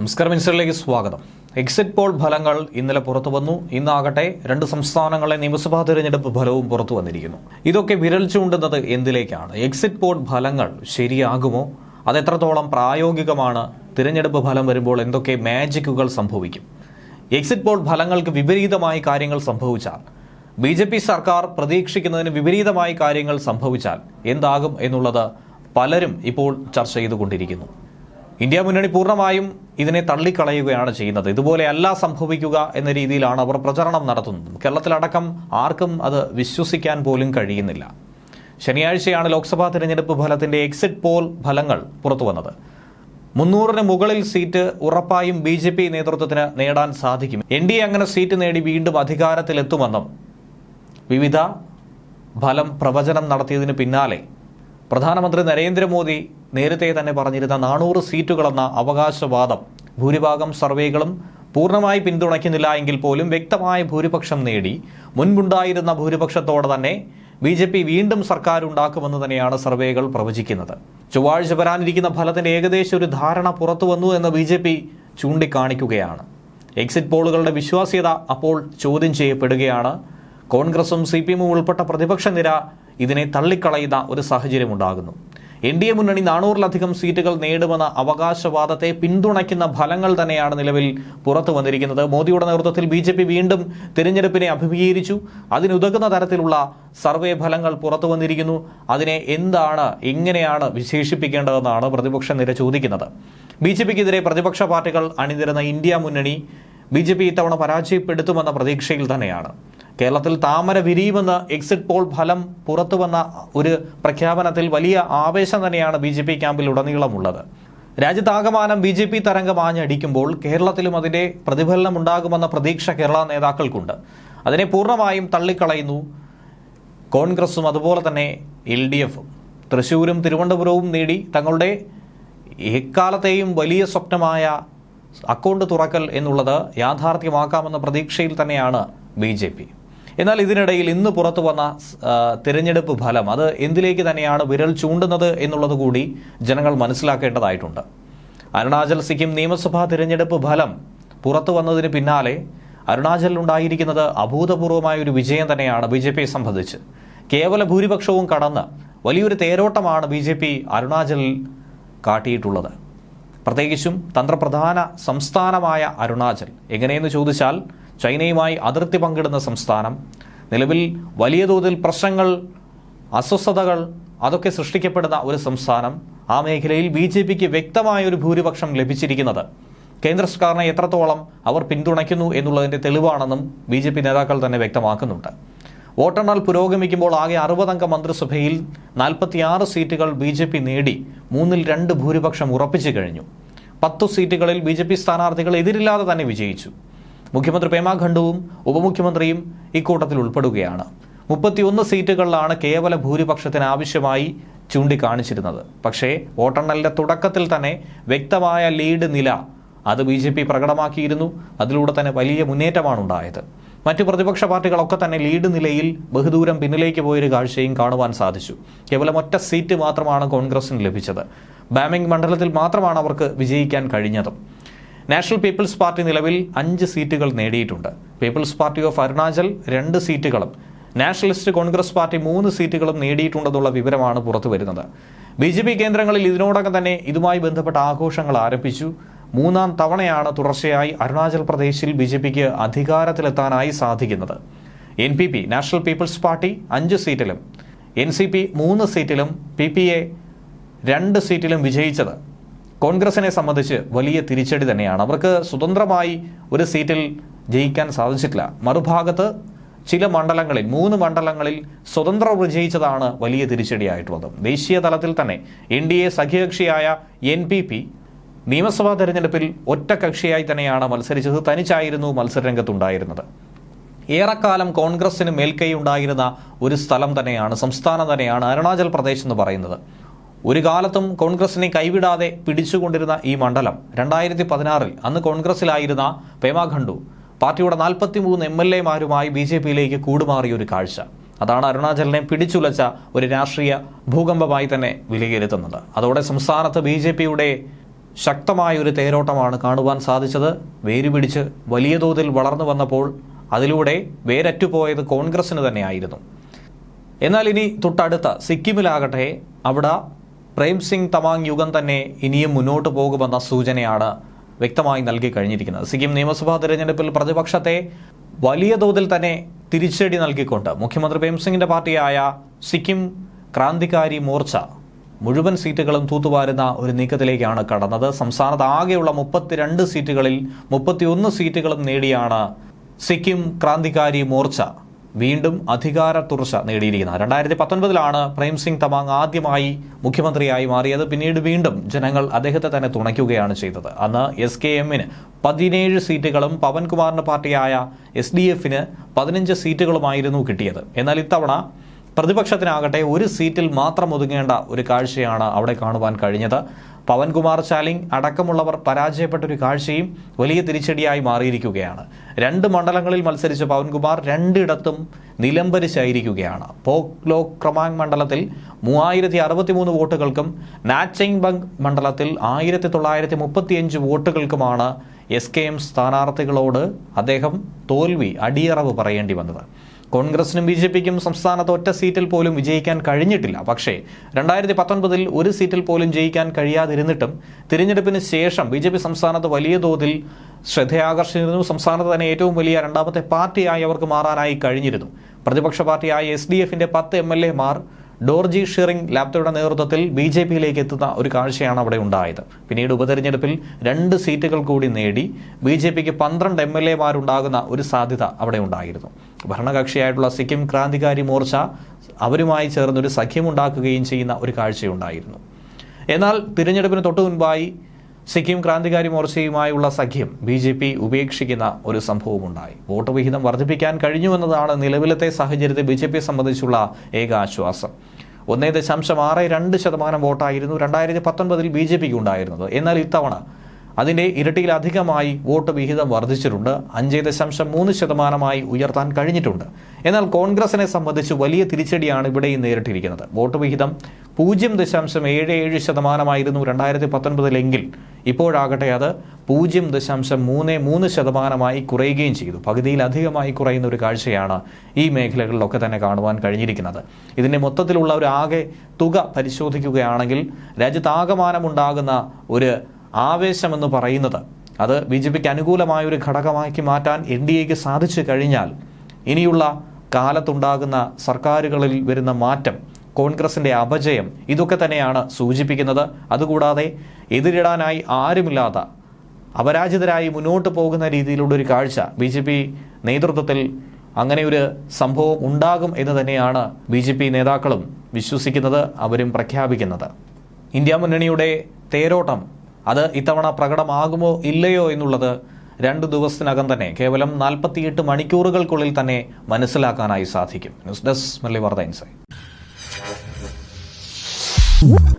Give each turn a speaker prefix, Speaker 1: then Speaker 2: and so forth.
Speaker 1: നമസ്കാരം മിനിസ്റ്ററിലേക്ക് സ്വാഗതം. Exit poll ഫലങ്ങൾ ഇന്നലെ പുറത്തു വന്നു. ഇന്നാകട്ടെ രണ്ട് സംസ്ഥാനങ്ങളെ നിയമസഭാ തെരഞ്ഞെടുപ്പ് ഫലവും പുറത്തു വന്നിരിക്കുന്നു. ഇതൊക്കെ വിരൽ ചൂണ്ടുന്നത് എന്തിലേക്കാണ്? എക്സിറ്റ് പോൾ ഫലങ്ങൾ ശരിയാകുമോ? അതെത്രത്തോളം പ്രായോഗികമാണ്? തിരഞ്ഞെടുപ്പ് ഫലം വരുമ്പോൾ എന്തൊക്കെ മാജിക്കുകൾ സംഭവിക്കും? എക്സിറ്റ് പോൾ ഫലങ്ങൾക്ക് വിപരീതമായി കാര്യങ്ങൾ സംഭവിച്ചാൽ ബി ജെ പി സർക്കാർ പ്രതീക്ഷിക്കുന്നതിന് വിപരീതമായി കാര്യങ്ങൾ സംഭവിച്ചാൽ എന്താകും എന്നുള്ളത് പലരും ഇപ്പോൾ ചർച്ച ചെയ്തുകൊണ്ടിരിക്കുന്നു. ഇന്ത്യ മുന്നണി പൂർണമായും ഇതിനെ തള്ളിക്കളയുകയാണ് ചെയ്യുന്നത്. ഇതുപോലെയല്ല സംഭവിക്കുക എന്ന രീതിയിലാണ് അവർ പ്രചരണം നടത്തുന്നത്. കേരളത്തിലടക്കം ആർക്കും അത് വിശ്വസിക്കാൻ പോലും കഴിയുന്നില്ല. ശനിയാഴ്ചയാണ് ലോക്സഭാ തിരഞ്ഞെടുപ്പ് ഫലത്തിന്റെ എക്സിറ്റ് പോൾ ഫലങ്ങൾ പുറത്തുവന്നത്. മുന്നൂറിന് മുകളിൽ സീറ്റ് ഉറപ്പായും ബി ജെ പി നേതൃത്വത്തിന് നേടാൻ സാധിക്കും. എൻ ഡി എ അങ്ങനെ സീറ്റ് നേടി വീണ്ടും അധികാരത്തിലെത്തുമെന്നും വിവിധ ഫലം പ്രവചനം നടത്തിയതിന് പിന്നാലെ പ്രധാനമന്ത്രി നരേന്ദ്രമോദി നേരത്തെ തന്നെ പറഞ്ഞിരുന്ന നാനൂറ് സീറ്റുകളെന്ന അവകാശവാദം ഭൂരിഭാഗം സർവേകളും പൂർണമായി പിന്തുണയ്ക്കുന്നില്ല എങ്കിൽ പോലും വ്യക്തമായ ഭൂരിപക്ഷം നേടി. മുൻപുണ്ടായിരുന്ന ഭൂരിപക്ഷത്തോടെ തന്നെ ബി ജെ പി വീണ്ടും സർക്കാർ ഉണ്ടാക്കുമെന്ന് തന്നെയാണ് സർവേകൾ പ്രവചിക്കുന്നത്. ചൊവ്വാഴ്ച വരാനിരിക്കുന്ന ഫലത്തിന്റെ ഏകദേശം ഒരു ധാരണ പുറത്തു വന്നു എന്ന് ബി ജെ പി ചൂണ്ടിക്കാണിക്കുകയാണ്. എക്സിറ്റ് പോളുകളുടെ വിശ്വാസ്യത അപ്പോൾ ചോദ്യം ചെയ്യപ്പെടുകയാണ്. കോൺഗ്രസും സി പി എമ്മും ഉൾപ്പെട്ട പ്രതിപക്ഷ നിര ഇതിനെ തള്ളിക്കളയുന്ന ഒരു സാഹചര്യം ഉണ്ടാകുന്നു എൻ ഡി എ മുന്നണി നാനൂറിലധികം സീറ്റുകൾ നേടുമെന്ന അവകാശവാദത്തെ പിന്തുണയ്ക്കുന്ന ഫലങ്ങൾ തന്നെയാണ് നിലവിൽ പുറത്തു വന്നിരിക്കുന്നത്. മോദിയുടെ നേതൃത്വത്തിൽ ബി ജെ പി വീണ്ടും തിരഞ്ഞെടുപ്പിനെ അഭിമുഖീകരിച്ചു. അതിനുതകുന്ന തരത്തിലുള്ള സർവേ ഫലങ്ങൾ പുറത്തു വന്നിരിക്കുന്നു. അതിനെ എന്താണ് എങ്ങനെയാണ് വിശേഷിപ്പിക്കേണ്ടതെന്നാണ് പ്രതിപക്ഷ നിര ചോദിക്കുന്നത്. ബി ജെ പിക്കെതിരെ പ്രതിപക്ഷ പാർട്ടികൾ അണിനിരുന്ന ഇന്ത്യ മുന്നണി ബി ജെ പി ഇത്തവണ പരാജയപ്പെടുത്തുമെന്ന പ്രതീക്ഷയിൽ തന്നെയാണ്. കേരളത്തിൽ താമര വിരിയുമെന്ന് എക്സിറ്റ് പോൾ ഫലം പുറത്തുവന്ന ഒരു പ്രഖ്യാപനത്തിൽ വലിയ ആവേശം തന്നെയാണ് ബി ജെ പി ക്യാമ്പിൽ ഉടനീളമുള്ളത്. രാജ്യത്താകമാനം ബി ജെ പി തരംഗം ആഞ്ഞടിക്കുമ്പോൾ കേരളത്തിലും അതിന്റെ പ്രതിഫലനം ഉണ്ടാകുമെന്ന പ്രതീക്ഷ കേരള നേതാക്കൾക്കുണ്ട്. അതിനെ പൂർണമായും തള്ളിക്കളയുന്നു കോൺഗ്രസും അതുപോലെ തന്നെ എൽ ഡി എഫും. തൃശ്ശൂരും തിരുവനന്തപുരവും നേടി തങ്ങളുടെ എക്കാലത്തെയും വലിയ സ്വപ്നമായ അക്കൗണ്ട് തുറക്കൽ എന്നുള്ളത് യാഥാർത്ഥ്യമാക്കാമെന്ന പ്രതീക്ഷയിൽ തന്നെയാണ് ബി ജെ പി. എന്നാൽ ഇതിനിടയിൽ ഇന്ന് പുറത്തു വന്ന തിരഞ്ഞെടുപ്പ് ഫലം അത് എന്തിലേക്ക് തന്നെയാണ് വിരൽ ചൂണ്ടുന്നത് എന്നുള്ളത് കൂടി ജനങ്ങൾ മനസ്സിലാക്കേണ്ടതായിട്ടുണ്ട്. അരുണാചൽ സിക്കിം നിയമസഭാ തിരഞ്ഞെടുപ്പ് ഫലം പുറത്തു വന്നതിന് പിന്നാലെ അരുണാചലിൽ ഉണ്ടായിരിക്കുന്നത് അഭൂതപൂർവമായ ഒരു വിജയം തന്നെയാണ് ബി ജെ പിയെ സംബന്ധിച്ച്. കേവല ഭൂരിപക്ഷവും കടന്ന് വലിയൊരു തേരോട്ടമാണ് ബി ജെ പി അരുണാചലിൽ കാട്ടിയിട്ടുള്ളത്. പ്രത്യേകിച്ചും തന്ത്രപ്രധാന സംസ്ഥാനമായ അരുണാചൽ. എങ്ങനെയെന്ന് ചോദിച്ചാൽ ചൈനയുമായി അതിർത്തി പങ്കിടുന്ന സംസ്ഥാനം നിലവിൽ വലിയ തോതിൽ പ്രശ്നങ്ങൾ അസ്വസ്ഥതകൾ അതൊക്കെ സൃഷ്ടിക്കപ്പെടുന്ന ഒരു സംസ്ഥാനം ആ മേഖലയിൽ ബി ജെ പിക്ക് വ്യക്തമായ ഒരു ഭൂരിപക്ഷം ലഭിച്ചിരിക്കുന്നത്. കേന്ദ്ര സർക്കാരിനെ എത്രത്തോളം അവർ പിന്തുണയ്ക്കുന്നു എന്നുള്ളതിന്റെ തെളിവാണെന്നും ബി ജെ പി നേതാക്കൾ തന്നെ വ്യക്തമാക്കുന്നുണ്ട്. വോട്ടെണ്ണൽ പുരോഗമിക്കുമ്പോൾ ആകെ അറുപതംഗ മന്ത്രിസഭയിൽ നാൽപ്പത്തിയാറ് സീറ്റുകൾ ബി ജെ പി നേടി മൂന്നിൽ രണ്ട് ഭൂരിപക്ഷം ഉറപ്പിച്ചു കഴിഞ്ഞു. പത്തു സീറ്റുകളിൽ ബി ജെ പി സ്ഥാനാർത്ഥികൾ എതിരില്ലാതെ തന്നെ വിജയിച്ചു. മുഖ്യമന്ത്രി പേമാ ഖണ്ഡുവും ഉപമുഖ്യമന്ത്രിയും ഇക്കൂട്ടത്തിൽ ഉൾപ്പെടുകയാണ്. മുപ്പത്തിയൊന്ന് സീറ്റുകളിലാണ് കേവല ഭൂരിപക്ഷത്തിന് ആവശ്യമായി ചൂണ്ടിക്കാണിച്ചിരുന്നത്. പക്ഷേ വോട്ടെണ്ണലിന്റെ തുടക്കത്തിൽ തന്നെ വ്യക്തമായ ലീഡ് നില അത് ബി ജെ പി പ്രകടമാക്കിയിരുന്നു. അതിലൂടെ തന്നെ വലിയ മുന്നേറ്റമാണ് ഉണ്ടായത് മറ്റു പ്രതിപക്ഷ പാർട്ടികളൊക്കെ തന്നെ ലീഡ് നിലയിൽ ബഹുദൂരം പിന്നിലേക്ക് പോയൊരു കാഴ്ചയും കാണുവാൻ സാധിച്ചു. കേവലം ഒറ്റ സീറ്റ് മാത്രമാണ് കോൺഗ്രസിന് ലഭിച്ചത്. ബാമിംഗ് മണ്ഡലത്തിൽ മാത്രമാണ് അവർക്ക് വിജയിക്കാൻ കഴിഞ്ഞതും. നാഷണൽ പീപ്പിൾസ് പാർട്ടി നിലവിൽ അഞ്ച് സീറ്റുകൾ നേടിയിട്ടുണ്ട്. പീപ്പിൾസ് പാർട്ടി ഓഫ് അരുണാചൽ രണ്ട് സീറ്റുകളും നാഷണലിസ്റ്റ് കോൺഗ്രസ് പാർട്ടി മൂന്ന് സീറ്റുകളും നേടിയിട്ടുണ്ടെന്നുള്ള വിവരമാണ് പുറത്തു വരുന്നത്. ബി ജെ പി കേന്ദ്രങ്ങളിൽ ഇതിനോടകം തന്നെ ഇതുമായി ബന്ധപ്പെട്ട ആഘോഷങ്ങൾ ആരംഭിച്ചു. മൂന്നാം തവണയാണ് തുടർച്ചയായി അരുണാചൽ പ്രദേശിൽ ബി ജെ പിക്ക് അധികാരത്തിലെത്താനായി സാധിക്കുന്നത്. N P P national people's party അഞ്ച് സീറ്റിലും എൻ സി പി മൂന്ന് സീറ്റിലും പി പി എ രണ്ട് സീറ്റിലും വിജയിച്ചത്. കോൺഗ്രസിനെ സംബന്ധിച്ച് വലിയ തിരിച്ചടി തന്നെയാണ്. അവർക്ക് സ്വതന്ത്രമായി ഒരു സീറ്റിൽ ജയിക്കാൻ സാധിച്ചിട്ടില്ല. മറുഭാഗത്ത് ചില മണ്ഡലങ്ങളിൽ മൂന്ന് മണ്ഡലങ്ങളിൽ സ്വതന്ത്രം വിജയിച്ചതാണ് വലിയ തിരിച്ചടിയായിട്ടുള്ളത് ദേശീയ തലത്തിൽ തന്നെ എൻ ഡി എ സഖ്യകക്ഷിയായ എൻ പി പി നിയമസഭാ തെരഞ്ഞെടുപ്പിൽ ഒറ്റ കക്ഷിയായി തന്നെയാണ് മത്സരിച്ചത്. തനിച്ചായിരുന്നു മത്സരരംഗത്തുണ്ടായിരുന്നത്. ഏറെക്കാലം കോൺഗ്രസിന് മേൽക്കൈ ഉണ്ടായിരുന്ന ഒരു സ്ഥലം തന്നെയാണ് സംസ്ഥാനം തന്നെയാണ് അരുണാചൽ പ്രദേശ് എന്ന് പറയുന്നത്. ഒരു കാലത്തും കോൺഗ്രസിനെ കൈവിടാതെ പിടിച്ചുകൊണ്ടിരുന്ന ഈ മണ്ഡലം രണ്ടായിരത്തി പതിനാറിൽ അന്ന് കോൺഗ്രസിലായിരുന്ന പേമാ ഖണ്ഡു പാർട്ടിയുടെ നാൽപ്പത്തിമൂന്ന് എം എൽ എമാരുമായി ബി ജെ പിയിലേക്ക് കൂടുമാറിയ ഒരു കാഴ്ച. അതാണ് അരുണാചലിനെ പിടിച്ചുലച്ച ഒരു രാഷ്ട്രീയ ഭൂകമ്പമായി തന്നെ വിലയിരുത്തുന്നത്. അതോടെ സംസ്ഥാനത്ത് ബി ജെ പിയുടെ ശക്തമായ ഒരു തേരോട്ടമാണ് കാണുവാൻ സാധിച്ചത്. വേരുപിടിച്ച് വലിയ തോതിൽ വളർന്നു വന്നപ്പോൾ അതിലൂടെ വേരറ്റുപോയത് കോൺഗ്രസിന് തന്നെയായിരുന്നു. എന്നാൽ ഇനി തൊട്ടടുത്ത സിക്കിമിലാകട്ടെ അവിടെ പ്രേം സിംഗ് തമാങ് യുഗം തന്നെ ഇനിയും മുന്നോട്ട് പോകുമെന്ന സൂചനയാണ് വ്യക്തമായി നൽകി കഴിഞ്ഞിരിക്കുന്നത്. സിക്കിം നിയമസഭാ തെരഞ്ഞെടുപ്പിൽ പ്രതിപക്ഷത്തെ വലിയ തോതിൽ തന്നെ തിരിച്ചടി നൽകിക്കൊണ്ട് മുഖ്യമന്ത്രി പ്രേം സിംഗിന്റെ പാർട്ടിയായ സിക്കിം ക്രാന്തികാരി മോർച്ച മുഴുവൻ സീറ്റുകളും തൂത്തുവാരുന്ന ഒരു നീക്കത്തിലേക്കാണ് കടന്നത്. സംസ്ഥാനത്ത് ആകെയുള്ള മുപ്പത്തിരണ്ട് സീറ്റുകളിൽ മുപ്പത്തിയൊന്ന് സീറ്റുകളും നേടിയാണ് സിക്കിം ക്രാന്തികാരി മോർച്ച. വീണ്ടും അധികാര തുറച്ച നേടിയിരിക്കുന്നത് രണ്ടായിരത്തി പത്തൊൻപതിലാണ് പ്രേം സിംഗ് തമാങ് ആദ്യമായി മുഖ്യമന്ത്രിയായി മാറിയത്. പിന്നീട് വീണ്ടും ജനങ്ങൾ അദ്ദേഹത്തെ തന്നെ തുണയ്ക്കുകയാണ് ചെയ്തത്. അന്ന് എസ് കെ എമ്മിന് പതിനേഴ് സീറ്റുകളും പവൻകുമാറിന്റെ പാർട്ടിയായ എസ് ഡി എഫിന് പതിനഞ്ച് സീറ്റുകളുമായിരുന്നു കിട്ടിയത്. എന്നാൽ ഇത്തവണ പ്രതിപക്ഷത്തിനാകട്ടെ ഒരു സീറ്റിൽ മാത്രം ഒതുങ്ങേണ്ട ഒരു കാഴ്ചയാണ് അവിടെ കാണുവാൻ കഴിഞ്ഞത്. പവൻകുമാർ ചാലിംഗ് അടക്കമുള്ളവർ പരാജയപ്പെട്ട ഒരു കാഴ്ചയും വലിയ തിരിച്ചടിയായി മാറിയിരിക്കുകയാണ്. രണ്ട് മണ്ഡലങ്ങളിൽ മത്സരിച്ച പവൻകുമാർ രണ്ടിടത്തും നിലംബരിച്ചായിരിക്കുകയാണ് പോക്ലോ ക്രമാങ് മണ്ഡലത്തിൽ മൂവായിരത്തി അറുപത്തി മൂന്ന് വോട്ടുകൾക്കും നാച്ചെങ് ബംഗ് മണ്ഡലത്തിൽ ആയിരത്തി തൊള്ളായിരത്തി മുപ്പത്തിയഞ്ച് വോട്ടുകൾക്കുമാണ് എസ് കെ എം സ്ഥാനാർത്ഥികളോട് അദ്ദേഹം തോൽവി അടിയറവ് പറയേണ്ടി വന്നത്. കോൺഗ്രസിനും ബി ജെ പിക്കും സംസ്ഥാനത്ത് ഒറ്റ സീറ്റിൽ പോലും വിജയിക്കാൻ കഴിഞ്ഞിട്ടില്ല. പക്ഷേ രണ്ടായിരത്തി പത്തൊൻപതിൽ ഒരു സീറ്റിൽ പോലും ജയിക്കാൻ കഴിയാതിരുന്നിട്ടും തിരഞ്ഞെടുപ്പിന് ശേഷം ബി ജെ പി സംസ്ഥാനത്ത് വലിയ തോതിൽ ശ്രദ്ധയാകർഷിച്ചിരുന്നു. സംസ്ഥാനത്ത് തന്നെ ഏറ്റവും വലിയ രണ്ടാമത്തെ പാർട്ടിയായി അവർക്ക് മാറാനായി കഴിഞ്ഞിരുന്നു. പ്രതിപക്ഷ പാർട്ടിയായ എസ് ഡി എഫിന്റെ പത്ത് എം എൽ എമാർ ഡോർജി ഷിറിംഗ് ലാപ്റ്റോയുടെ നേതൃത്വത്തിൽ ബി ജെ പിയിലേക്ക് എത്തുന്ന ഒരു കാഴ്ചയാണ് അവിടെ ഉണ്ടായത്. പിന്നീട് ഉപതെരഞ്ഞെടുപ്പിൽ രണ്ട് സീറ്റുകൾ കൂടി നേടി ബി ജെ പിക്ക് പന്ത്രണ്ട് എം എൽ എമാരുണ്ടാകുന്ന ഒരു സാധ്യത അവിടെ ഉണ്ടായിരുന്നു. ഭരണകക്ഷിയായിട്ടുള്ള സിക്കിം ക്രാന്തികാരി മോർച്ച അവരുമായി ചേർന്നൊരു സഖ്യമുണ്ടാക്കുകയും ചെയ്യുന്ന ഒരു കാഴ്ചയുണ്ടായിരുന്നു. എന്നാൽ തിരഞ്ഞെടുപ്പിന് തൊട്ടു മുൻപായി സിക്കിം ക്രാന്തികാരി മോർച്ചയുമായുള്ള സഖ്യം ബി ജെ പി ഉപേക്ഷിക്കുന്ന ഒരു സംഭവമുണ്ടായി. വോട്ട് വിഹിതം വർദ്ധിപ്പിക്കാൻ കഴിഞ്ഞുവെന്നതാണ് നിലവിലത്തെ സാഹചര്യത്തെ ബി ജെ പിയെ സംബന്ധിച്ചുള്ള ഏക ആശ്വാസം. ഒന്നേ ദശാംശം ആറ് രണ്ട് ശതമാനം വോട്ടായിരുന്നു രണ്ടായിരത്തി പത്തൊൻപതിൽ ബി ജെ പിക്ക് ഉണ്ടായിരുന്നത്. എന്നാൽ ഇത്തവണ അതിന്റെ ഇരട്ടിയിലധികമായി വോട്ട് വിഹിതം വർദ്ധിച്ചിട്ടുണ്ട്. അഞ്ച് ദശാംശം മൂന്ന് ശതമാനമായി ഉയർത്താൻ കഴിഞ്ഞിട്ടുണ്ട്. എന്നാൽ കോൺഗ്രസിനെ സംബന്ധിച്ച് വലിയ തിരിച്ചടിയാണ് ഇവിടെയും നേരിട്ടിരിക്കുന്നത് വോട്ട് വിഹിതം പൂജ്യം ദശാംശം ഏഴ് ഏഴ് ശതമാനമായിരുന്നു രണ്ടായിരത്തി പത്തൊൻപതിലെങ്കിൽ ഇപ്പോഴാകട്ടെ അത് പൂജ്യം ദശാംശം മൂന്ന് മൂന്ന് ശതമാനമായി കുറയുകയും ചെയ്തു. പകുതിയിലധികമായി കുറയുന്ന ഒരു കാഴ്ചയാണ് ഈ മേഖലകളിലൊക്കെ തന്നെ കാണുവാൻ കഴിഞ്ഞിരിക്കുന്നത്. ഇതിന്റെ മൊത്തത്തിലുള്ള ഒരു ആകെ തുക പരിശോധിക്കുകയാണെങ്കിൽ രാജ്യത്താകമാനമുണ്ടാകുന്ന ഒരു ആവേശമെന്ന് പറയുന്നത് അത് ബി ജെ പിക്ക് അനുകൂലമായ ഒരു ഘടകമാക്കി മാറ്റാൻ എൻ ഡി എക്ക് സാധിച്ചു കഴിഞ്ഞാൽ ഇനിയുള്ള കാലത്തുണ്ടാകുന്ന സർക്കാരുകളിൽ വരുന്ന മാറ്റം കോൺഗ്രസിന്റെ അപജയം ഇതൊക്കെ തന്നെയാണ് സൂചിപ്പിക്കുന്നത്. അതുകൂടാതെ എതിരിടാനായി ആരുമില്ലാത്ത അപരാജിതരായി മുന്നോട്ട് പോകുന്ന രീതിയിലുള്ള ഒരു കാഴ്ച ബി ജെ പി നേതൃത്വത്തിൽ അങ്ങനെ ഒരു സംഭവം ഉണ്ടാകും എന്ന് തന്നെയാണ് ബി ജെ പി നേതാക്കളും വിശ്വസിക്കുന്നത് അവരും പ്രഖ്യാപിക്കുന്നത്. ഇന്ത്യ മുന്നണിയുടെ തേരോട്ടം അത് ഇത്തവണ പ്രകടമാകുമോ ഇല്ലയോ എന്നുള്ളത് രണ്ട് ദിവസത്തിനകം തന്നെ കേവലം നാൽപ്പത്തിയെട്ട് മണിക്കൂറുകൾക്കുള്ളിൽ തന്നെ മനസ്സിലാക്കാനായി സാധിക്കും. ന്യൂസ് ഡെസ്ക് വാർത്ത ഇൻസൈറ്റ് Whoop.